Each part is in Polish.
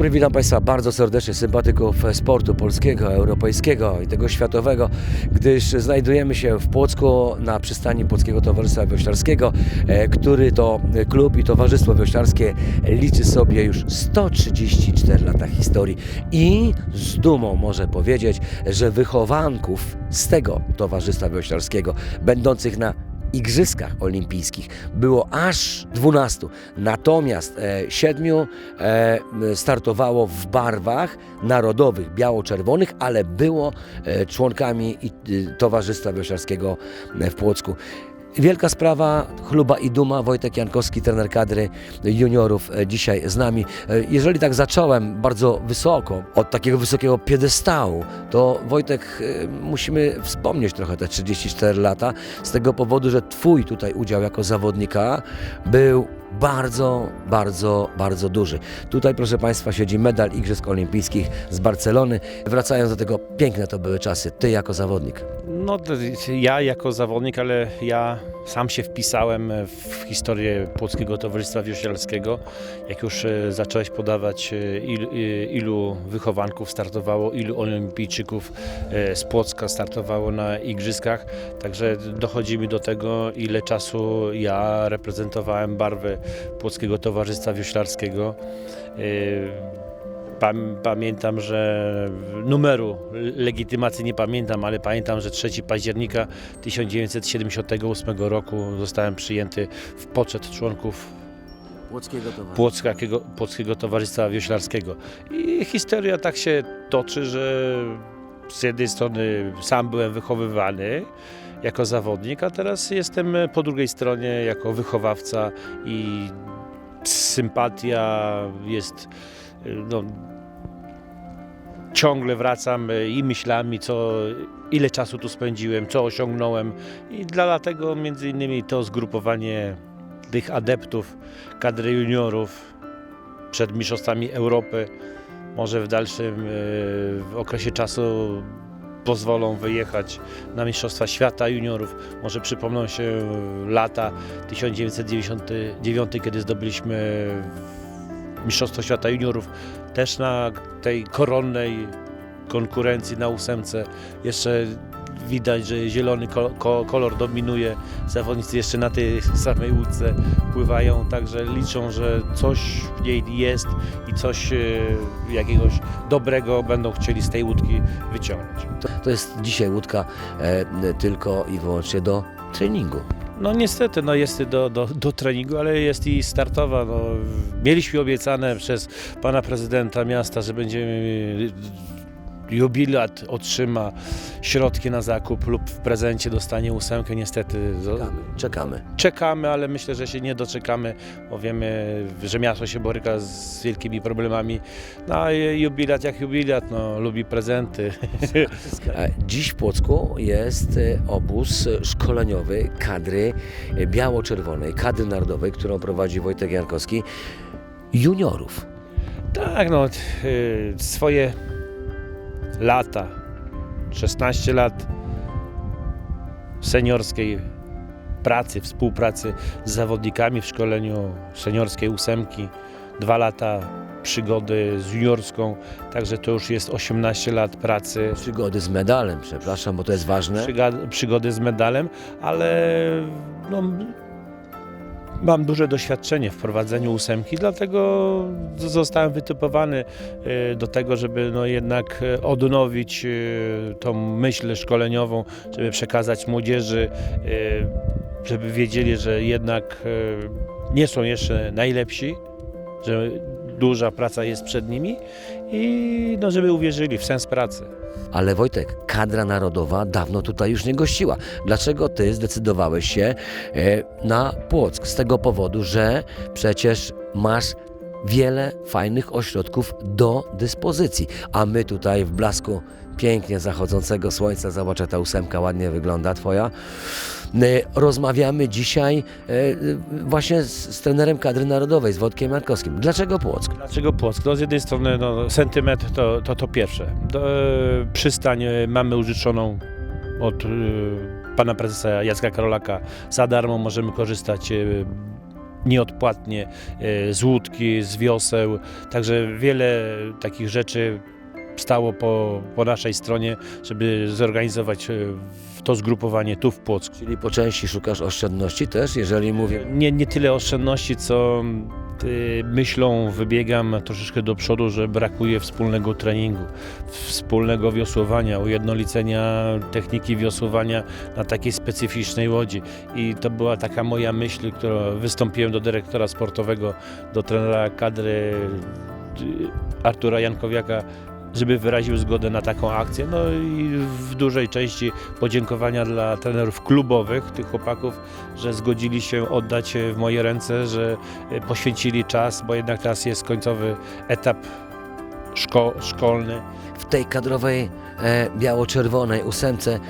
Dobry, witam Państwa bardzo serdecznie, sympatyków sportu polskiego, europejskiego i tego światowego, gdyż znajdujemy się w Płocku na przystani Płockiego Towarzystwa Wioślarskiego, e, który to klub i Towarzystwo Wioślarskie liczy sobie już 134 lata historii. I z dumą może powiedzieć, że wychowanków z tego Towarzystwa Wioślarskiego, będących na Igrzyskach Olimpijskich było aż 12. Natomiast e, siedmiu e, startowało w barwach narodowych, biało-czerwonych, ale było e, członkami i, y, Towarzystwa Wioślarskiego w Płocku. Wielka sprawa, chluba i duma. Wojtek Jankowski, trener kadry juniorów, e, dzisiaj z nami. E, Jeżeli tak zacząłem bardzo wysoko, od takiego wysokiego piedestału, to Wojtek, e, musimy wspomnieć trochę te 34 lata, z tego powodu, że Twój tutaj udział jako zawodnika był bardzo, bardzo, bardzo duży. Tutaj, proszę Państwa, siedzi medal Igrzysk Olimpijskich z Barcelony. Wracając do tego, piękne to były czasy. Ty jako zawodnik. No, ja jako zawodnik, ale ja sam się wpisałem w historię Polskiego Towarzystwa Wioślarskiego. Jak już e, zacząłeś podawać, e, il, e, ilu wychowanków startowało, ilu olimpijczyków z Płocka startowało na igrzyskach. Także dochodzi mi do tego, ile czasu ja reprezentowałem barwy Płockiego Towarzystwa Wioślarskiego. Pam- Pamiętam, że numeru legitymacji nie pamiętam, ale pamiętam, że 3 października 1978 roku zostałem przyjęty w poczet członków Płockiego Towarzystwa. Płockiego Towarzystwa Wioślarskiego. I historia tak się toczy, że z jednej strony sam byłem wychowywany jako zawodnik, a teraz jestem po drugiej stronie jako wychowawca i sympatia jest no, ciągle wracam i myślami, co, ile czasu tu spędziłem, co osiągnąłem. I dlatego między innymi to zgrupowanie tych adeptów, kadry juniorów przed mistrzostwami Europy. Może w dalszym e, w okresie czasu pozwolą wyjechać na Mistrzostwa Świata Juniorów. Może przypomną się lata 1999, kiedy zdobyliśmy Mistrzostwo Świata Juniorów. Też na tej koronnej konkurencji na ósemce jeszcze widać, że zielony ko- ko- kolor dominuje. Zawodnicy jeszcze na tej samej łódce pływają, także liczą, że coś w niej jest i coś e, jakiegoś dobrego będą chcieli z tej łódki wyciągnąć. To, to jest dzisiaj łódka e, tylko i wyłącznie do treningu. No niestety, no jest do, do, do treningu, ale jest i startowa. No, mieliśmy obiecane przez pana prezydenta miasta, że będziemy jubilat otrzyma środki na zakup lub w prezencie dostanie ósemkę. Niestety Czekamy. Czekamy. czekamy, ale myślę, że się nie doczekamy, bo wiemy, że miasto się boryka z wielkimi problemami. No a jubilat jak jubilat, no, lubi prezenty. E, Dziś w Płocku jest e, obóz szkoleniowy kadry e, biało-czerwonej, kadry narodowej, którą prowadzi Wojtek Jankowski, juniorów. Tak, no, y, swoje lata, 16 lat seniorskiej pracy, współpracy z zawodnikami w szkoleniu seniorskiej ósemki, dwa lata przygody z juniorską, także to już jest 18 lat pracy, Przygody z medalem, przepraszam, bo to jest ważne. przyga- przygody z medalem, ale no, mam duże doświadczenie w prowadzeniu ósemki, dlatego zostałem wytypowany e, do tego, żeby no jednak e, odnowić e, tą myśl szkoleniową, żeby przekazać młodzieży, żeby wiedzieli, że jednak nie są jeszcze najlepsi, że duża praca jest przed nimi i no, żeby uwierzyli w sens pracy. Ale Wojtek, kadra narodowa dawno tutaj już nie gościła. Dlaczego ty zdecydowałeś się e, na Płock? Z tego powodu, że przecież masz wiele fajnych ośrodków do dyspozycji. A my tutaj w blasku pięknie zachodzącego słońca, zobacz jak ta ósemka ładnie wygląda twoja. E, Rozmawiamy dzisiaj e, właśnie z, z trenerem kadry narodowej, z Wodkiem Markowskim. Dlaczego Płock? Dlaczego Płock? No z jednej strony no, sentyment to, to to pierwsze. E, przystań mamy użyczoną od pana prezesa Jacka Karolaka. Za darmo możemy korzystać nieodpłatnie e, z łódki, z wioseł. Także wiele takich rzeczy stało po, po naszej stronie, żeby zorganizować e, to zgrupowanie tu w Płocku. Czyli po części szukasz oszczędności też, jeżeli mówię... Nie, nie tyle oszczędności, co y, myślą wybiegam troszeczkę do przodu, że brakuje wspólnego treningu, wspólnego wiosłowania, ujednolicenia techniki wiosłowania na takiej specyficznej łodzi. I to była taka moja myśl, którą wystąpiłem do dyrektora sportowego, do trenera kadry y, Artura Jankowiaka, żeby wyraził zgodę na taką akcję. No i w dużej części podziękowania dla trenerów klubowych, tych chłopaków, że zgodzili się oddać w moje ręce, że e, poświęcili czas, bo jednak teraz jest końcowy etap szko szkolny. W tej kadrowej e, biało-czerwonej ósemce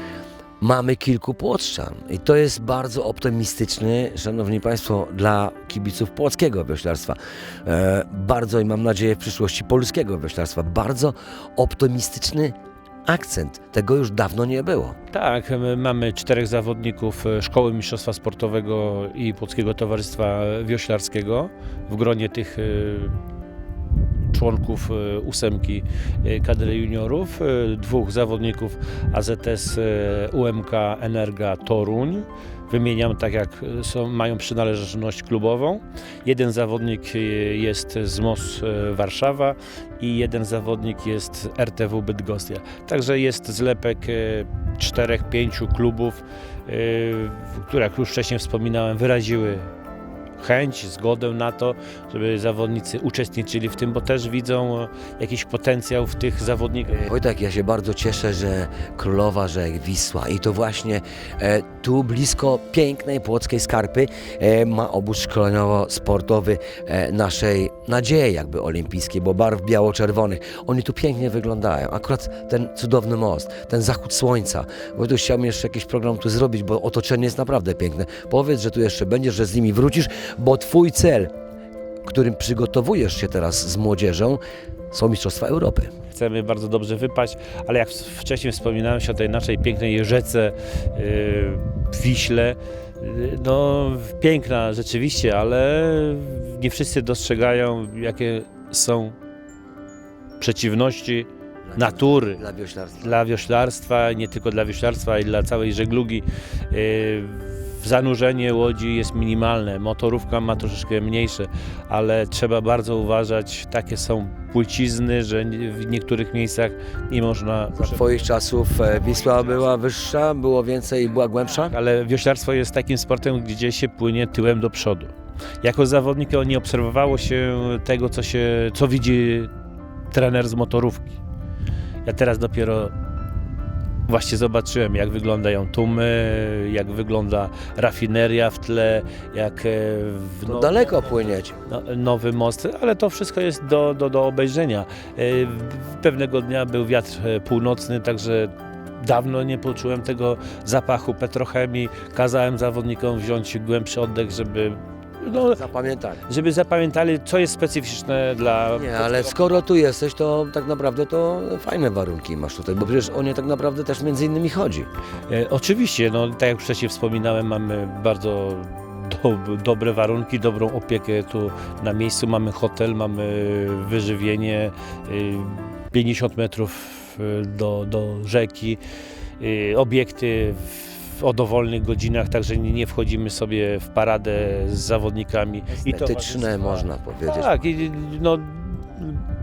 mamy kilku płotrzan. I to jest bardzo optymistyczny, szanowni państwo, dla kibiców płockiego wioślarstwa. E, bardzo i mam nadzieję w przyszłości polskiego wioślarstwa. Bardzo optymistyczny akcent. Tego już dawno nie było. Tak, my mamy czterech zawodników e, Szkoły Mistrzostwa Sportowego i Polskiego Towarzystwa Wioślarskiego w gronie tych e, członków e, ósemki e, kadry juniorów, e, dwóch zawodników AZS UMK Energa Toruń. Wymieniam tak jak są, mają przynależność klubową. Jeden zawodnik jest z MOS Warszawa i jeden zawodnik jest RTV Bydgoszcz. Także jest zlepek czterech, pięciu klubów, które jak już wcześniej wspominałem, wyraziły chęć, zgodę na to, żeby zawodnicy uczestniczyli w tym, bo też widzą e, jakiś potencjał w tych zawodnikach. Wojtek, ja się bardzo cieszę, że Królowa Rzek, Wisła i to właśnie e, tu blisko pięknej płockiej skarpy e, ma obóz szkoleniowo-sportowy e, naszej nadziei jakby olimpijskiej, bo barw biało-czerwonych. Oni tu pięknie wyglądają. Akurat ten cudowny most, ten zachód słońca. Wojtek, chciałbym jeszcze jakiś program tu zrobić, bo otoczenie jest naprawdę piękne. Powiedz, że tu jeszcze będziesz, że z nimi wrócisz, bo twój cel, którym przygotowujesz się teraz z młodzieżą, są Mistrzostwa Europy. Chcemy bardzo dobrze wypaść, ale jak wcześniej wspominałem się o tej naszej pięknej rzece yy, Wiśle, yy, no piękna rzeczywiście, ale nie wszyscy dostrzegają, jakie są przeciwności natury. Dla wioślarstwa. dla wioślarstwa, nie tylko dla wioślarstwa, ale i dla całej żeglugi. Yy, Zanurzenie łodzi jest minimalne, motorówka ma troszeczkę mniejsze, ale trzeba bardzo uważać. Takie są płycizny, że w niektórych miejscach nie można. Za twoich czasów e, Wisła była wyższa, było więcej i była głębsza? Ale wioślarstwo jest takim sportem, gdzie się płynie tyłem do przodu. Jako zawodnik nie obserwowało się tego, co, się, co widzi trener z motorówki. Ja teraz dopiero właśnie zobaczyłem, jak wyglądają tumy, jak wygląda rafineria w tle, jak e, w no- daleko płyniecie. no, nowy most, ale to wszystko jest do, do, do obejrzenia. E, Pewnego dnia był wiatr e, północny, także dawno nie poczułem tego zapachu petrochemii. Kazałem zawodnikom wziąć głębszy oddech, żeby, no, Zapamiętali. żeby zapamiętali, co jest specyficzne dla... Nie, ale skoro tu jesteś, to tak naprawdę to fajne warunki masz tutaj, bo przecież o nie tak naprawdę też między innymi chodzi. E, Oczywiście, no, tak jak wcześniej wspominałem, mamy bardzo do, dobre warunki, dobrą opiekę tu na miejscu. Mamy hotel, mamy wyżywienie, y, 50 metrów y, do, do rzeki, y, obiekty w, o dowolnych godzinach, także nie, wchodzimy sobie w paradę z zawodnikami. Estetyczne towarzystwa. można powiedzieć. Tak, i no,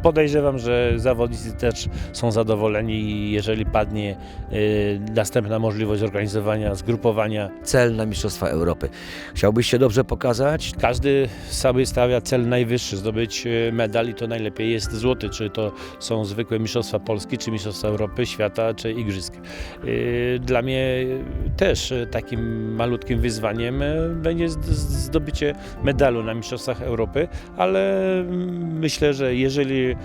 podejrzewam, że zawodnicy też są zadowoleni i jeżeli padnie y, następna możliwość zorganizowania, zgrupowania, Cel na Mistrzostwa Europy. Chciałbyś się dobrze pokazać? każdy sobie stawia cel najwyższy, zdobyć y, medal i to najlepiej jest złoty, czy to są zwykłe Mistrzostwa Polski, czy Mistrzostwa Europy, Świata, czy Igrzyska. Y, Dla mnie też takim malutkim wyzwaniem będzie zdobycie medalu na Mistrzostwach Europy, ale mm, myślę, że jeżeli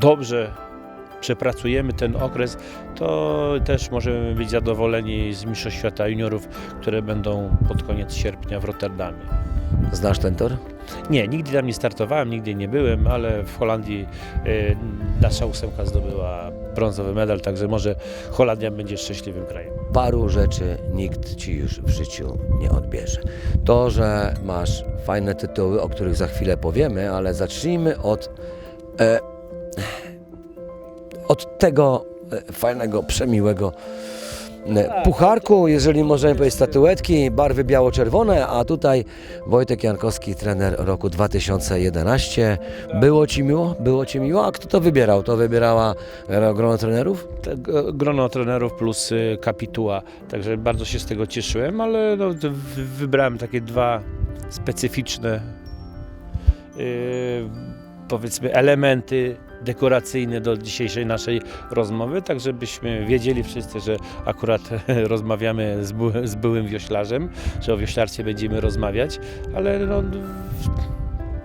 dobrze przepracujemy ten okres, to też możemy być zadowoleni z Mistrzostw Świata Juniorów, które będą pod koniec sierpnia w Rotterdamie. Znasz ten tor? Nie, nigdy tam nie startowałem, nigdy nie byłem, ale w Holandii y, nasza ósemka zdobyła brązowy medal, także może Holandia będzie szczęśliwym krajem. paru rzeczy nikt ci już w życiu nie odbierze. To, że masz fajne tytuły, o których za chwilę powiemy, ale zacznijmy od, e, od tego e, fajnego, przemiłego pucharku, jeżeli możemy powiedzieć statuetki, barwy biało-czerwone, a tutaj Wojtek Jankowski, trener roku 2011. Było ci miło? Było ci miło? A kto to wybierał? To wybierała e, grono trenerów? Grono trenerów plus y, kapituła, także bardzo się z tego cieszyłem, ale no, wybrałem takie dwa specyficzne y, powiedzmy elementy dekoracyjne do dzisiejszej naszej rozmowy, tak żebyśmy wiedzieli wszyscy, że akurat rozmawiamy z, bu- z byłym wioślarzem, że o wioślarstwie będziemy rozmawiać, ale no,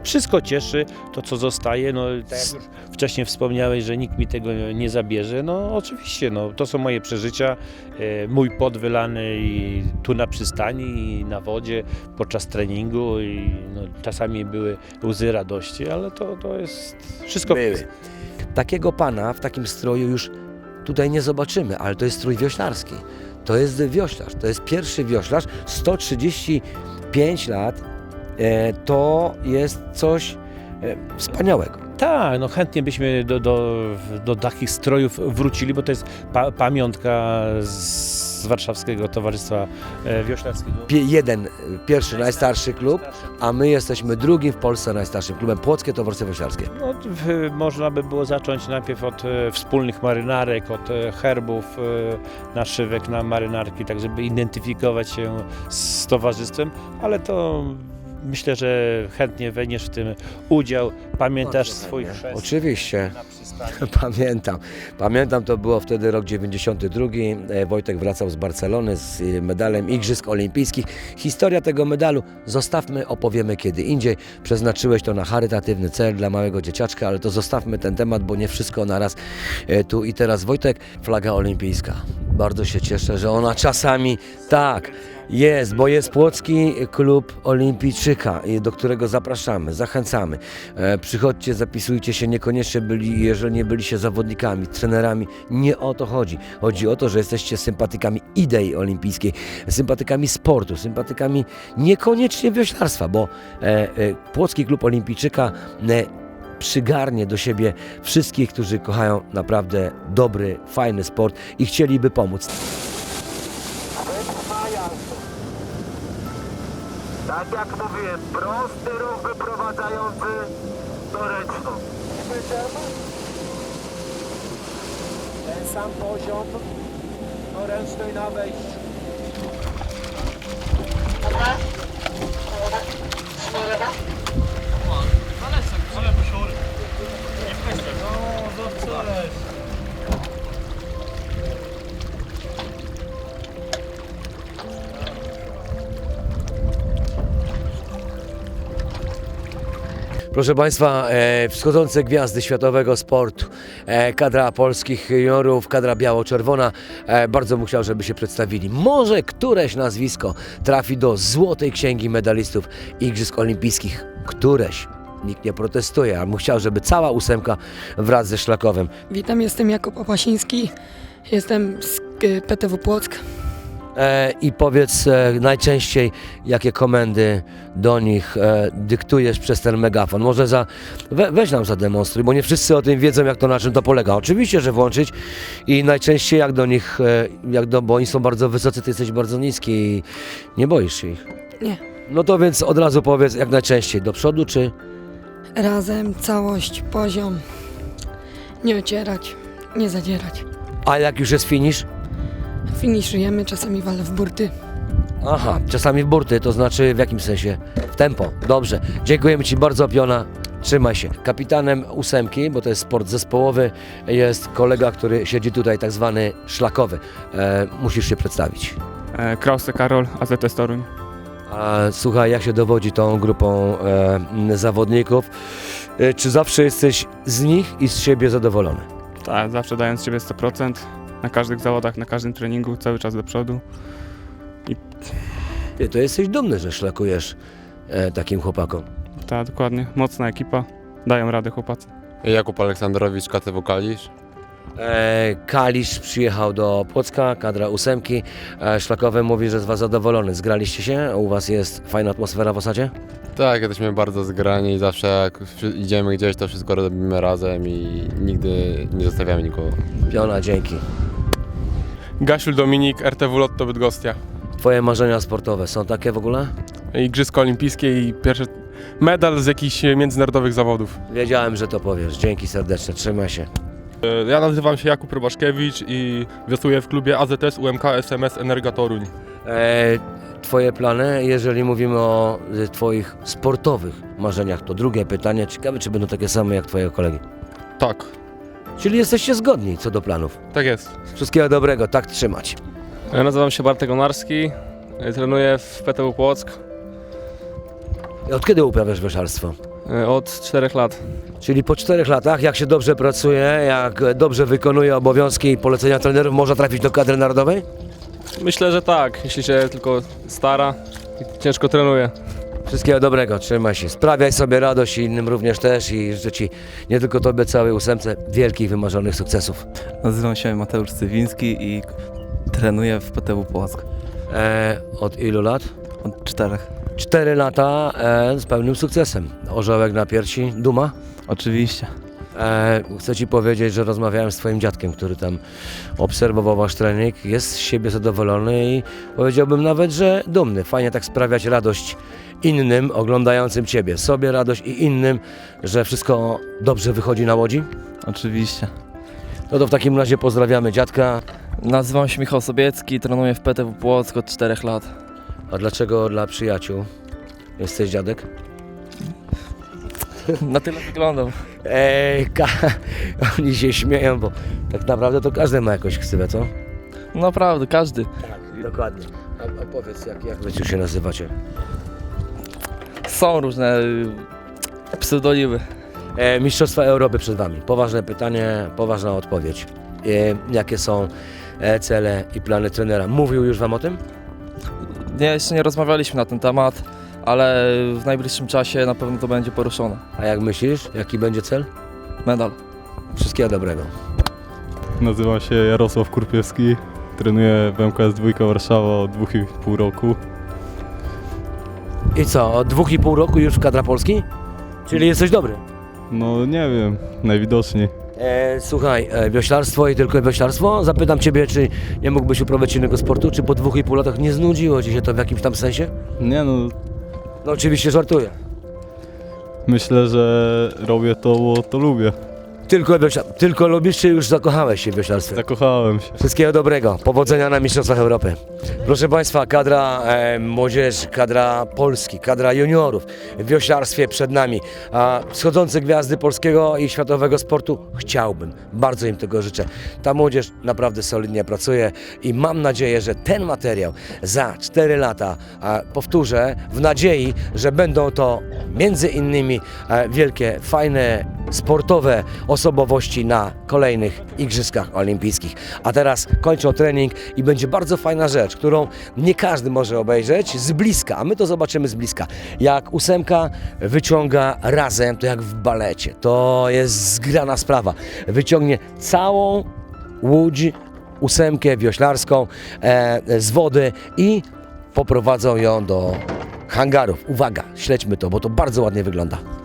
wszystko cieszy, to co zostaje, no tak jak już wcześniej wspomniałeś, że nikt mi tego nie zabierze, no oczywiście, no to są moje przeżycia, e, mój pot wylany i tu na przystani i na wodzie podczas treningu i no, czasami były łzy radości, ale to, to jest wszystko Były. Takiego pana w takim stroju już tutaj nie zobaczymy, ale to jest strój wioślarski. To jest wioślarz, to jest pierwszy wioślarz, 135 lat. E, to jest coś e, wspaniałego. Tak, no chętnie byśmy do, do, do takich strojów wrócili, bo to jest pa, pamiątka z Warszawskiego Towarzystwa e, Wioślarskiego. Pie, jeden, pierwszy, najstarszy klub, a my jesteśmy drugim w Polsce najstarszym klubem, Płockie Towarzystwo Wioślarskie. No, można by było zacząć najpierw od wspólnych marynarek, od herbów, naszywek na marynarki, tak żeby identyfikować się z towarzystwem, ale to myślę, że chętnie weźmiesz w tym udział, pamiętasz Bardzo swój chrzest Oczywiście. Pamiętam. Pamiętam, to było wtedy rok 92. E, Wojtek wracał z Barcelony z e, medalem Igrzysk Olimpijskich. Historia tego medalu zostawmy, opowiemy kiedy indziej. Przeznaczyłeś to na charytatywny cel dla małego dzieciaczka, ale to zostawmy ten temat, bo nie wszystko naraz e, tu i teraz. Wojtek, flaga olimpijska. Bardzo się cieszę, że ona czasami tak. Jest, bo jest Płocki Klub Olimpijczyka, do którego zapraszamy, zachęcamy. E, przychodźcie, zapisujcie się, niekoniecznie byli, jeżeli nie byliście zawodnikami, trenerami. Nie o to chodzi. Chodzi o to, że jesteście sympatykami idei olimpijskiej, sympatykami sportu, sympatykami niekoniecznie wioślarstwa, bo e, e, Płocki Klub Olimpijczyka e, przygarnie do siebie wszystkich, którzy kochają naprawdę dobry, fajny sport i chcieliby pomóc. Tak jak mówiłem, prosty ruch wyprowadzający do ręczną. Ten sam poziom do ręcznej na wejściu. Proszę Państwa, e, wschodzące gwiazdy światowego sportu, e, kadra polskich juniorów, kadra biało-czerwona, e, bardzo bym chciał, żeby się przedstawili. Może któreś nazwisko trafi do Złotej Księgi Medalistów Igrzysk Olimpijskich. Któreś. Nikt nie protestuje, ale bym chciał, żeby cała ósemka wraz ze Szlakowym. Witam, jestem Jakub Opasiński, jestem z PTW Płock. E, I powiedz e, najczęściej, jakie komendy do nich e, dyktujesz przez ten megafon. Może za, we, weź nam zademonstruj, bo nie wszyscy o tym wiedzą, jak to na czym to polega. Oczywiście, że włączyć i najczęściej jak do nich, jak do, bo oni są bardzo wysocy, ty jesteś bardzo niski i nie boisz się ich. Nie. No to więc od razu powiedz, jak najczęściej, do przodu czy... Razem, całość, poziom. Nie ocierać, nie zadzierać. A jak już jest finish? Finiszujemy, czasami walę w burty. Aha, czasami w burty, to znaczy w jakim sensie? W tempo. Dobrze. Dziękujemy Ci bardzo, Piona. Trzymaj się. Kapitanem ósemki, bo to jest sport zespołowy, jest kolega, który siedzi tutaj, tak zwany szlakowy. E, musisz się przedstawić. E, Krause Karol, AZS Toruń. A, słuchaj, jak się dowodzi tą grupą e, zawodników? E, czy zawsze jesteś z nich i z siebie zadowolony? Tak, zawsze dając z siebie 100%, na każdych zawodach, na każdym treningu, cały czas do przodu. Ty, to jesteś dumny, że szlakujesz e, takim chłopakom. Tak, dokładnie, mocna ekipa, dają radę chłopacy. Jakub Aleksandrowicz, KTW Kalisz. E, Kalisz przyjechał do Płocka, kadra ósemki. E, Szlakowy mówi, że z Was zadowolony. Zgraliście się? U Was jest fajna atmosfera w osadzie? Tak, jesteśmy bardzo zgrani i zawsze jak wszy- idziemy gdzieś, to wszystko robimy razem i nigdy nie zostawiamy nikogo. Piona, dzięki. Gasiul Dominik, RTV Lotto Bydgostia. Twoje marzenia sportowe są takie w ogóle? Igrzyska Olimpijskie i pierwszy medal z jakichś międzynarodowych zawodów. Wiedziałem, że to powiesz. Dzięki serdeczne, trzymaj się. E, Ja nazywam się Jakub Robaszkiewicz i wiosłuję w klubie AZS UMK SMS Energa Toruń. E, twoje plany, jeżeli mówimy o e, Twoich sportowych marzeniach, to drugie pytanie. Ciekawe, czy będą takie same jak Twojego kolegi. Tak, Czyli jesteście zgodni co do planów. tak jest. Wszystkiego dobrego, tak trzymać. Ja nazywam się Bartek Onarski, y, trenuję w PTU Płock I Od kiedy uprawiasz wyszarstwo? y, od 4 lat. Czyli po czterech latach, jak się dobrze pracuje, jak dobrze wykonuje obowiązki i polecenia trenerów, można trafić do kadry narodowej? Myślę, że tak, jeśli się tylko stara i ciężko trenuje. Wszystkiego dobrego, trzymaj się. Sprawiaj sobie radość i innym również też i życzę Ci nie tylko Tobie, całej ósemce wielkich, wymarzonych sukcesów. Nazywam się Mateusz Cywiński i trenuję w PTW Płock E, od ilu lat? od czterech. Cztery lata e, z pełnym sukcesem. Orzełek na piersi, duma. Oczywiście. E, chcę Ci powiedzieć, że rozmawiałem z Twoim dziadkiem, który tam obserwował Wasz trening. Jest z siebie zadowolony i powiedziałbym nawet, że dumny. Fajnie tak sprawiać radość innym oglądającym Ciebie. Sobie radość i innym, że wszystko dobrze wychodzi na łodzi. Oczywiście. No to w takim razie pozdrawiamy dziadka. Nazywam się Michał Sobiecki, trenuję w PTW Płock od czterech lat. A dlaczego dla przyjaciół jesteś dziadek? Na tyle wyglądam. Ej, ka- oni się śmieją, bo tak naprawdę to każdy ma jakąś ksywę, co? Naprawdę, każdy. Tak, dokładnie. A, a powiedz, jak, jak wy tu się nazywacie? Są różne y, pseudonimy. E, Mistrzostwa Europy przed Wami. Poważne pytanie, poważna odpowiedź. E, jakie są e, cele i plany trenera? Mówił już Wam o tym? Nie, jeszcze nie rozmawialiśmy na ten temat, ale w najbliższym czasie na pewno to będzie poruszone. A jak myślisz, jaki będzie cel? Medal. Wszystkiego dobrego. Nazywam się Jarosław Kurpiewski, trenuję w MKS 2 Warszawa od 2,5 roku. I co, od dwóch i pół roku już w kadra Polski? Czyli jesteś dobry. No nie wiem, najwidoczniej. E, słuchaj, e, wioślarstwo i tylko wioślarstwo? Zapytam Ciebie, czy nie mógłbyś uprawiać innego sportu, czy po dwóch i pół latach nie znudziło Ci się to w jakimś tam sensie? Nie no, No oczywiście żartuję. myślę, że robię to, bo to lubię. Tylko, wiośla- tylko lubisz, czy już zakochałeś się w wioślarstwie? Zakochałem się. Wszystkiego dobrego, powodzenia na Mistrzostwach Europy. Proszę Państwa, kadra e, młodzież, kadra Polski, kadra juniorów w wioślarstwie przed nami. A wschodzące gwiazdy polskiego i światowego sportu chciałbym, bardzo im tego życzę. Ta młodzież naprawdę solidnie pracuje i mam nadzieję, że ten materiał za 4 lata, a powtórzę, w nadziei, że będą to między innymi e, wielkie, fajne, sportowe osobowości na kolejnych Igrzyskach Olimpijskich. A teraz kończą trening i będzie bardzo fajna rzecz, którą nie każdy może obejrzeć z bliska, a my to zobaczymy z bliska. Jak ósemka wyciąga razem, to jak w balecie. To jest zgrana sprawa. Wyciągnie całą łódź, ósemkę wioślarską e, z wody i poprowadzą ją do hangarów. Uwaga, śledźmy to, bo to bardzo ładnie wygląda.